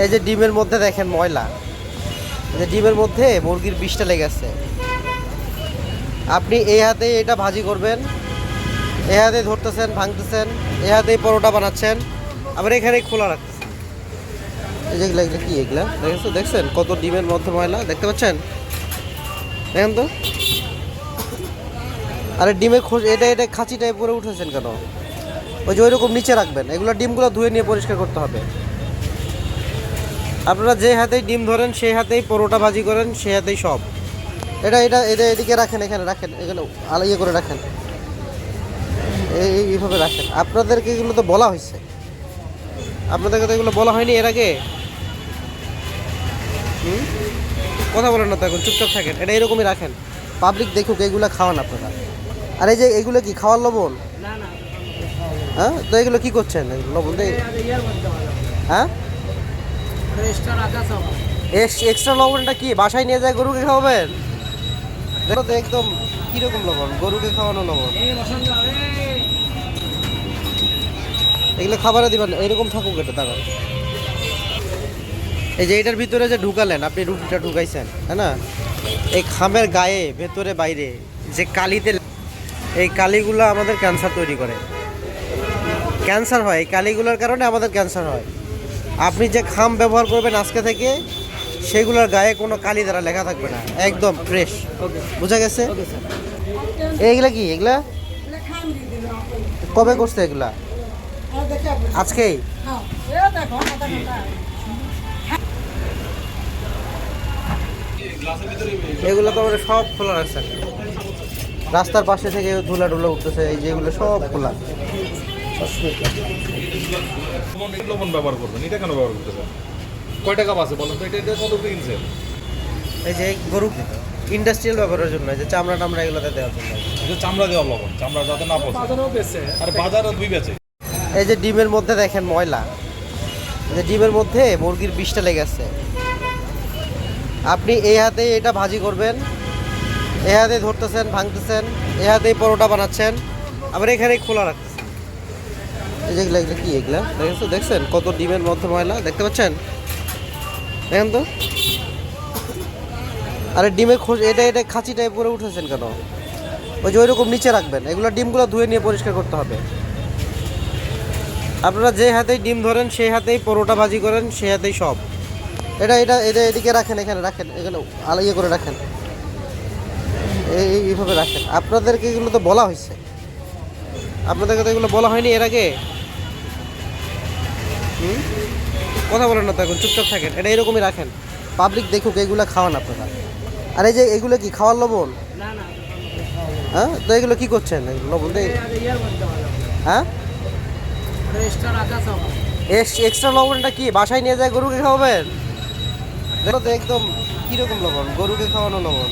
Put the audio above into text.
এই যে ডিমের মধ্যে দেখেন ময়লা। যে ডিমের মধ্যে মুরগির বিষটা লেগেছে আপনি এই হাতে এটা ভাজি করবেন। এ হাতে ধরতেছেন, ভাঙতেছেন। এ হাতেই পরোটা বানাচ্ছেন। আবার এখানে খোলা রাখতেছেন। এই যে এগুলা কি এগুলা? দেখেছ? দেখছেন? কত ডিমের মধ্যে ময়লা? দেখতে পাচ্ছেন? দেখেন তো। আরে ডিমের খোঁজ এটা এটা খাঁচি টাইপ করে উঠেছেন কেন? ওই যে ওইরকম নিচে রাখবেন। এগুলো ডিমগুলো ধুয়ে নিয়ে পরিষ্কার করতে হবে। আপনারা যে হাতেই ডিম ধরেন সেই হাতেই পরোটা ভাজি করেন সেই হাতেই সব। এটা এটা এটা এদিকে রাখেন এখানে রাখেন এখানে আলা ইয়ে করে রাখেন। এই এই- এইভাবে রাখেন। আপনাদেরকে এগুলো তো বলা হয়েছে। আপনাদেরকে তো এগুলো বলা হয়নি এর আগে? কথা বলেন না তো এখন চুপচাপ থাকেন। এটা এরকমই রাখেন। পাবলিক দেখুক এগুলো খাওয়ান আপনারা। আর এই যে এগুলো কি খাওয়ার লবণ? না না হ্যাঁ? তো এগুলো কি করছেন? লবণ দিয়ে হ্যাঁ? এক্সট্রা লবণটা কি? বাসায় নিয়ে যায় গরুকে খাওয়াবেন? দেখো তো একদম কীরকম লবণ? গরুকে খাওয়ানো লবণ। এগুলো খাবারে দিবেন এরকম থাকুক এটা দাঁড়ান। এই যে এটার ভিতরে যে ঢুকালেন আপনি রুটিটা ঢুকাইছেন হ্যাঁ না? এই খামের গায়ে ভেতরে বাইরে যে কালিতে এই কালিগুলো আমাদের ক্যান্সার তৈরি করে। ক্যান্সার হয় এই কালিগুলোর কারণে আমাদের ক্যান্সার হয়। আপনি যে খাম ব্যবহার করবেন আজকে থেকে সেগুলোর গায়ে কোনো কালি দ্বারা লেখা থাকবে না। একদম ফ্রেশ বোঝা গেছে? এইগুলা কি? এগুলা? কবে করছে এগুলা? আজকেই? এগুলো তো আমরা সব খোলা রাখছেন রাস্তার পাশে থেকে ধুলা টুলা উঠতেছে এই যেগুলো সব খোলা। লবণ লবণ ব্যবহার করবেন এটা কেন ব্যবহার করতেছেন? কয় টাকা আছে বলেন তো এটা এটা কত করে কিনছেন? এই যে গরু ইন্ডাস্ট্রিয়াল ব্যবহারের জন্য এই যে চামড়া টামড়া এগুলোতে দেওয়ার জন্য। এটা চামড়া দেওয়া লবণ চামড়া যাতে না পচে। বাজারেও আর দুই বেচে। এই যে ডিমের মধ্যে দেখেন ময়লা। এই যে ডিমের মধ্যে মুরগির বিষটা লেগেছে আপনি এই হাতে এটা ভাজি করবেন এ হাতে ধরতেছেন ভাঙতেছেন এ হাতেই পরোটা বানাচ্ছেন আবার এখানেই খোলা রাখতেছেন। যেগুলো এগুলো কি এগুলা? দেখেছ দেখছেন কত ডিমের মধ্যে ময়লা? দেখতে পাচ্ছেন? দেখেন তো। আরে ডিমের খোঁজ, এটা এটা খাঁচি টাইপ করে উঠেছেন কেন? ওই যে ওইরকম নিচে রাখবেন। এগুলো ডিমগুলো ধুয়ে নিয়ে পরিষ্কার করতে হবে। আপনারা যে হাতেই ডিম ধরেন, সেই হাতেই পরোটা ভাজি করেন, সেই হাতেই সব। এটা এটা এটা এদিকে রাখেন, এখানে রাখেন, এখানে আলা ইয়ে করে রাখেন। এই, এই- এইভাবে রাখেন। আপনাদেরকে এগুলো তো বলা হয়েছে। আপনাদেরকে তো এগুলো বলা হয়নি এর আগে? কথা বলেন না তো এখন, চুপচাপ থাকেন। এটা এরকমই রাখেন। পাবলিক দেখুক, এগুলো খাওয়ান আপনারা। আর এই যে এগুলো কি, খাওয়ার লবণ? হ্যাঁ? তো এগুলো কি করছেন? লবণ দিয়ে হ্যাঁ? এক্সট্রা লবণটা কি, বাসায় নিয়ে যায় গরুকে খাওয়াবেন? দেখো তো একদম কীরকম লবণ, গরুকে খাওয়ানো লবণ।